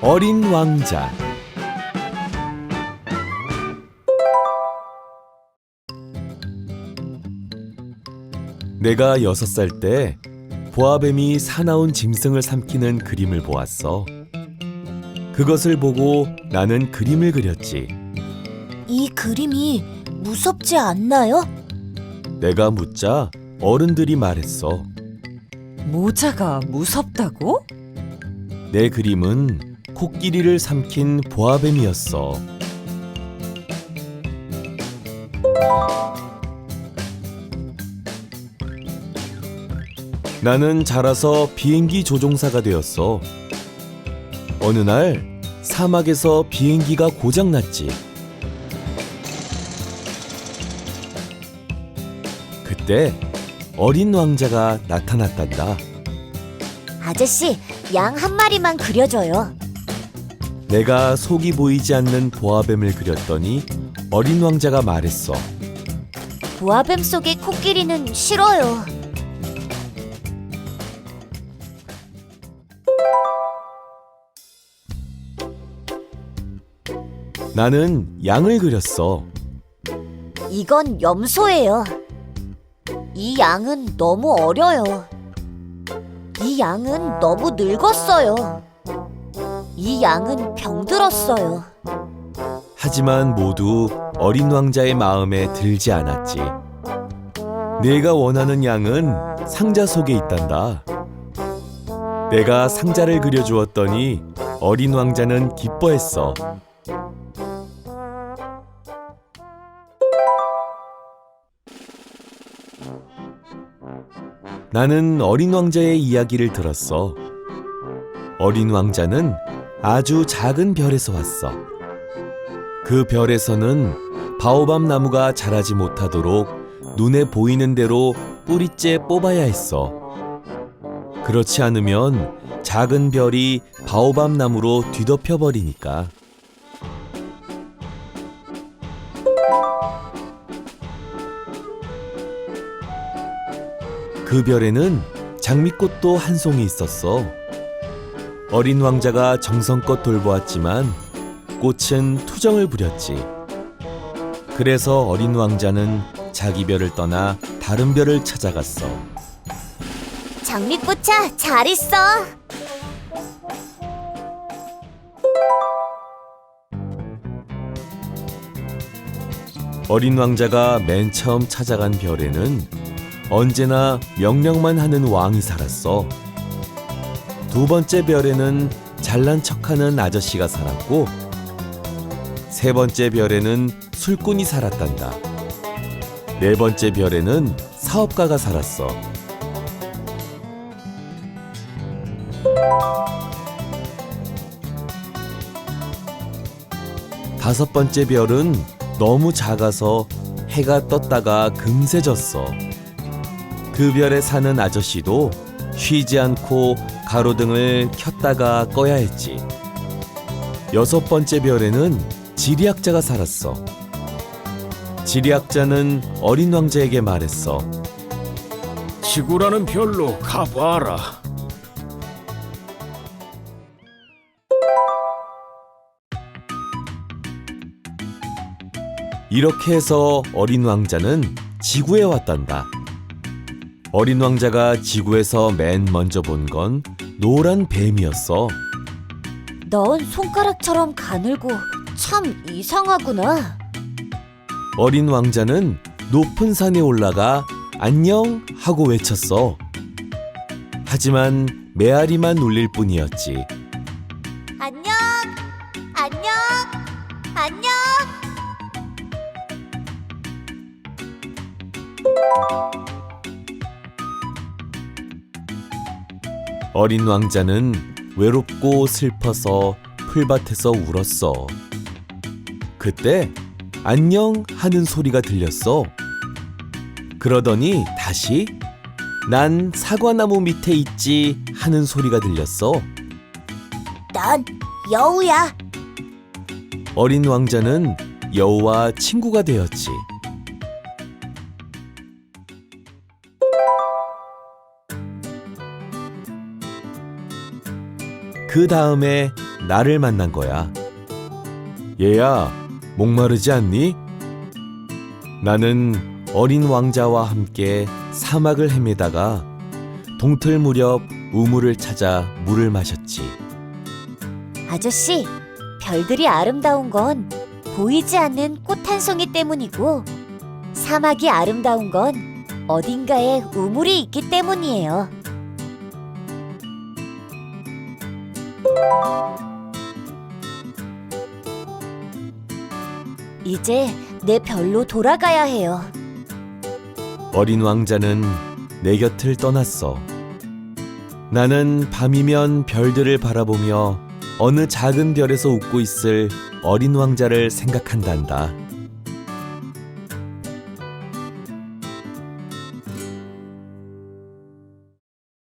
어린 왕자 내가 여섯 살 때 보아뱀이 사나운 짐승을 삼키는 그림을 보았어. 그것을 보고 나는 그림을 그렸지. 이 그림이 무섭지 않나요? 내가 묻자 어른들이 말했어. 모자가 무섭다고? 내 그림은 코끼리를 삼킨 보아뱀이었어. 나는 자라서 비행기 조종사가 되었어. 어느 날 사막에서 비행기가 고장났지. 그때 어린 왕자가 나타났단다. 아저씨, 양 한 마리만 그려줘요. 내가 속이 보이지 않는 보아뱀을 그렸더니 어린 왕자가 말했어. 보아뱀 속의 코끼리는 싫어요. 나는 양을 그렸어. 이건 염소예요. 이 양은 너무 어려요. 이 양은 너무 늙었어요. 이 양은 병들었어요. 하지만 모두 어린 왕자의 마음에 들지 않았지. 내가 원하는 양은 상자 속에 있단다. 내가 상자를 그려주었더니 어린 왕자는 기뻐했어. 나는 어린 왕자의 이야기를 들었어. 어린 왕자는 아주 작은 별에서 왔어. 그 별에서는 바오밤 나무가 자라지 못하도록 눈에 보이는 대로 뿌리째 뽑아야 했어. 그렇지 않으면 작은 별이 바오밤 나무로 뒤덮여 버리니까. 그 별에는 장미꽃도 한 송이 있었어. 어린 왕자가 정성껏 돌보았지만 꽃은 투정을 부렸지. 그래서 어린 왕자는 자기 별을 떠나 다른 별을 찾아갔어. 장미꽃아, 잘 있어. 어린 왕자가 맨 처음 찾아간 별에는 언제나 명령만 하는 왕이 살았어. 두 번째 별에는 잘난 척하는 아저씨가 살았고, 세 번째 별에는 술꾼이 살았단다. 네 번째 별에는 사업가가 살았어. 다섯 번째 별은 너무 작아서 해가 떴다가 금세 졌어. 그 별에 사는 아저씨도 쉬지 않고 가로등을 켰다가 꺼야 했지. 여섯 번째 별에는 지리학자가 살았어. 지리학자는 어린 왕자에게 말했어. 지구라는 별로 가봐라. 이렇게 해서 어린 왕자는 지구에 왔단다. 어린 왕자가 지구에서 맨 먼저 본 건 노란 뱀이었어. 넌 손가락처럼 가늘고 참 이상하구나. 어린 왕자는 높은 산에 올라가 안녕 하고 외쳤어. 하지만 메아리만 울릴 뿐이었지. 안녕, 안녕, 안녕. 어린 왕자는 외롭고 슬퍼서 풀밭에서 울었어. 그때 안녕 하는 소리가 들렸어. 그러더니 다시 난 사과나무 밑에 있지 하는 소리가 들렸어. 난 여우야. 어린 왕자는 여우와 친구가 되었지. 그 다음에 나를 만난 거야. 얘야, 목마르지 않니? 나는 어린 왕자와 함께 사막을 헤매다가 동틀 무렵 우물을 찾아 물을 마셨지. 아저씨, 별들이 아름다운 건 보이지 않는 꽃 한 송이 때문이고 사막이 아름다운 건 어딘가에 우물이 있기 때문이에요. 이제 내 별로 돌아가야 해요. 어린 왕자는 내 곁을 떠났어. 나는 밤이면 별들을 바라보며 어느 작은 별에서 웃고 있을 어린 왕자를 생각한단다.